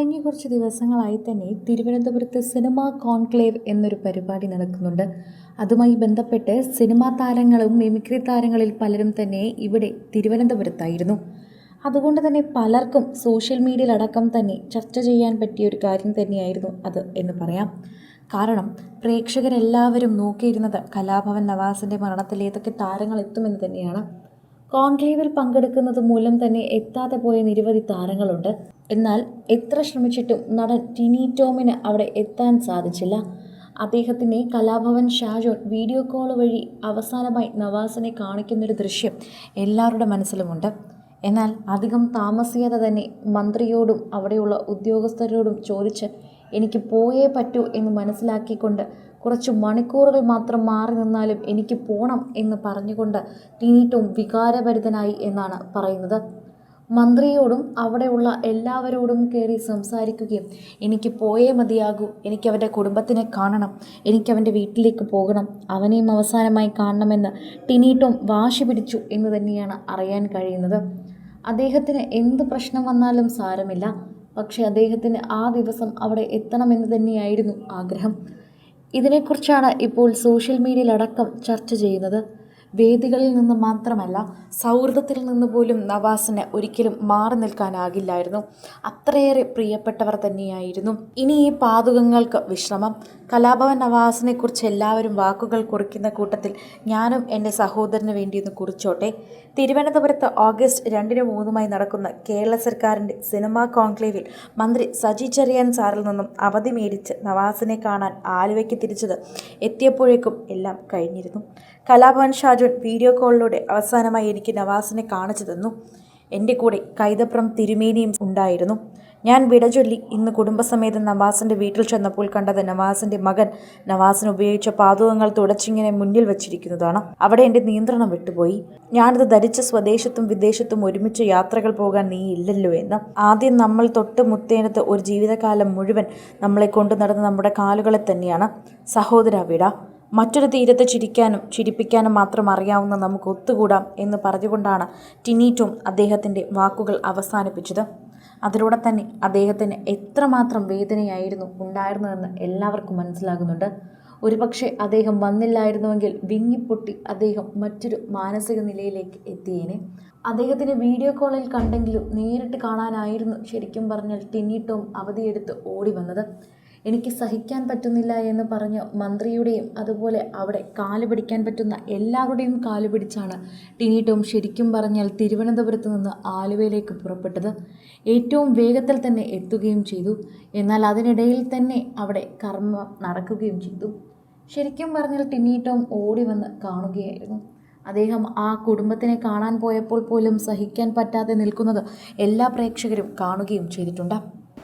കഴിഞ്ഞ കുറച്ച് ദിവസങ്ങളായി തന്നെ തിരുവനന്തപുരത്ത് സിനിമാ കോൺക്ലേവ് എന്നൊരു പരിപാടി നടക്കുന്നുണ്ട്. അതുമായി ബന്ധപ്പെട്ട് സിനിമാ താരങ്ങളും മിമിക്രി താരങ്ങളിൽ പലരും തന്നെ ഇവിടെ തിരുവനന്തപുരത്തായിരുന്നു. അതുകൊണ്ട് തന്നെ പലർക്കും സോഷ്യൽ മീഡിയയിലടക്കം തന്നെ ചർച്ച ചെയ്യാൻ പറ്റിയ ഒരു കാര്യം തന്നെയായിരുന്നു അത് എന്ന് പറയാം. കാരണം പ്രേക്ഷകരെല്ലാവരും നോക്കിയിരുന്നത് കലാഭവൻ നവാസിന്റെ മരണത്തിൽ ഏതൊക്കെ താരങ്ങൾ എത്തുമെന്ന് തന്നെയാണ്. കോൺക്ലേവിൽ പങ്കെടുക്കുന്നത് മൂലം തന്നെ എത്താതെ പോയ നിരവധി താരങ്ങളുണ്ട്. എന്നാൽ എത്ര ശ്രമിച്ചിട്ടും നടൻ ടിനി ടോമിന് അവിടെ എത്താൻ സാധിച്ചില്ല. അദ്ദേഹത്തിനെ കലാഭവൻ ഷാജോൺ വീഡിയോ കോൾ വഴി അവസാനമായി നവാസിനെ കാണിക്കുന്നൊരു ദൃശ്യം എല്ലാവരുടെ മനസ്സിലുമുണ്ട്. എന്നാൽ അധികം താമസിയാതെ തന്നെ മന്ത്രിയോടും അവിടെയുള്ള ഉദ്യോഗസ്ഥരോടും ചോദിച്ച് എനിക്ക് പോയേ പറ്റൂ എന്ന് മനസ്സിലാക്കിക്കൊണ്ട് കുറച്ച് മണിക്കൂറുകൾ മാത്രം മാറി നിന്നാലും എനിക്ക് പോണം എന്ന് പറഞ്ഞുകൊണ്ട് ടിനീറ്റും വികാരഭരിതനായി എന്നാണ് പറയുന്നത്. മന്ത്രിയോടും അവിടെയുള്ള എല്ലാവരോടും കയറി സംസാരിക്കുകയും എനിക്ക് പോയേ മതിയാകൂ. എനിക്ക് അവന്റെ കുടുംബത്തിനെ കാണണം. എനിക്ക് അവന്റെ വീട്ടിലേക്ക് പോകണം. അവനെയും അവസാനമായി കാണണമെന്ന് ടിനീട്ടും വാശി പിടിച്ചു എന്ന് തന്നെയാണ് അറിയാൻ കഴിയുന്നത്. അദ്ദേഹത്തിന് എന്ത് പ്രശ്നം വന്നാലും സാരമില്ല. പക്ഷേ അദ്ദേഹത്തിന് ആ ദിവസം അവിടെ എത്തണമെന്ന് തന്നെയായിരുന്നു ആഗ്രഹം. ഇതിനെക്കുറിച്ചാണ് ഇപ്പോൾ സോഷ്യൽ മീഡിയയിലടക്കം ചർച്ച ചെയ്യുന്നത്. വേദികളിൽ നിന്ന് മാത്രമല്ല സൗഹൃദത്തിൽ നിന്ന് പോലും നവാസിന് ഒരിക്കലും മാറി നിൽക്കാനാകില്ലായിരുന്നു. അത്രയേറെ പ്രിയപ്പെട്ടവർ തന്നെയായിരുന്നു. ഇനി ഈ പാതുകങ്ങൾക്ക് വിശ്രമം. കലാഭവൻ നവാസിനെക്കുറിച്ച് എല്ലാവരും വാക്കുകൾ കുറിക്കുന്ന കൂട്ടത്തിൽ ഞാനും എന്റെ സഹോദരന് വേണ്ടിയൊന്ന് കുറിച്ചോട്ടെ. തിരുവനന്തപുരത്ത് ഓഗസ്റ്റ് രണ്ടിനും മൂന്നുമായി നടക്കുന്ന കേരള സർക്കാരിന്റെ സിനിമാ കോൺക്ലേവിൽ മന്ത്രി സജി ചെറിയാൻ സാറിൽ നിന്നും അവധി മേടിച്ച് നവാസിനെ കാണാൻ ആലുവയ്ക്ക് തിരിച്ചത് എത്തിയപ്പോഴേക്കും എല്ലാം കഴിഞ്ഞിരുന്നു. കലാഭവൻ ഷാജുൻ വീഡിയോ കോളിലൂടെ അവസാനമായി എനിക്ക് നവാസിനെ കാണിച്ചു തന്നു എന്റെ കൂടെ കൈതപ്രം തിരുമേനിയും ഉണ്ടായിരുന്നു. ഞാൻ വിടചൊല്ലി ഇന്ന് കുടുംബസമേതം നവാസിന്റെ വീട്ടിൽ ചെന്നപ്പോൾ കണ്ടത് നവാസിന്റെ മകൻ നവാസിന് ഉപയോഗിച്ച പാതകങ്ങൾ തുടച്ചിങ്ങനെ മുന്നിൽ വച്ചിരിക്കുന്നതാണ്. അവിടെ എന്റെ നിയന്ത്രണം വിട്ടുപോയി. ഞാനത് ധരിച്ച സ്വദേശത്തും വിദേശത്തും ഒരുമിച്ച് യാത്രകൾ പോകാൻ നീ ഇല്ലല്ലോ എന്ന്. ആദ്യം നമ്മൾ തൊട്ട് മുത്തേനത്ത് ഒരു ജീവിതകാലം മുഴുവൻ നമ്മളെ കൊണ്ടു നടന്ന നമ്മുടെ കാലുകളെ തന്നെയാണ്. സഹോദര വിട മറ്റൊരു തീരത്ത് ചിരിക്കാനും ചിരിപ്പിക്കാനും മാത്രം അറിയാവുന്ന നമുക്ക് ഒത്തുകൂടാം എന്ന് പറഞ്ഞുകൊണ്ടാണ് ടിനീറ്റും അദ്ദേഹത്തിന്റെ വാക്കുകൾ അവസാനിപ്പിച്ചത്. അതിലൂടെ തന്നെ അദ്ദേഹത്തിന് എത്രമാത്രം വേദനയായിരുന്നു ഉണ്ടായിരുന്നതെന്ന് എല്ലാവർക്കും മനസ്സിലാകുന്നുണ്ട്. ഒരുപക്ഷെ അദ്ദേഹം വന്നില്ലായിരുന്നുവെങ്കിൽ വിങ്ങിപ്പൊട്ടി അദ്ദേഹം മറ്റൊരു മാനസിക നിലയിലേക്ക് എത്തിയേനെ. അദ്ദേഹത്തിന് വീഡിയോ കോളിൽ കണ്ടെങ്കിലും നേരിട്ട് കാണാനായിരുന്നു ശരിക്കും പറഞ്ഞാൽ ടിന്നിട്ടും അവധിയെടുത്ത് ഓടി വന്നത്. എനിക്ക് സഹിക്കാൻ പറ്റുന്നില്ല എന്ന് പറഞ്ഞ് മന്ത്രിയുടെയും അതുപോലെ അവിടെ കാൽ പിടിക്കാൻ പറ്റുന്ന എല്ലാവരുടെയും കാൽ പിടിച്ചാണ് ടിനി ടോം ശരിക്കും പറഞ്ഞാൽ തിരുവനന്തപുരത്ത് നിന്ന് ആലുവയിലേക്ക് പുറപ്പെട്ടത്. ഏറ്റവും വേഗത്തിൽ തന്നെ എത്തുകയും ചെയ്തു. എന്നാൽ അതിനിടയിൽ തന്നെ അവിടെ കർമ്മം നടക്കുകയും ചെയ്തു. ശരിക്കും പറഞ്ഞാൽ ടിനി ടോം ഓടി വന്ന് കാണുകയായിരുന്നു. അദ്ദേഹം ആ കുടുംബത്തിനെ കാണാൻ പോയപ്പോൾ പോലും സഹിക്കാൻ പറ്റാതെ നിൽക്കുന്നത് എല്ലാ പ്രേക്ഷകരും കാണുകയും ചെയ്തിട്ടുണ്ട്.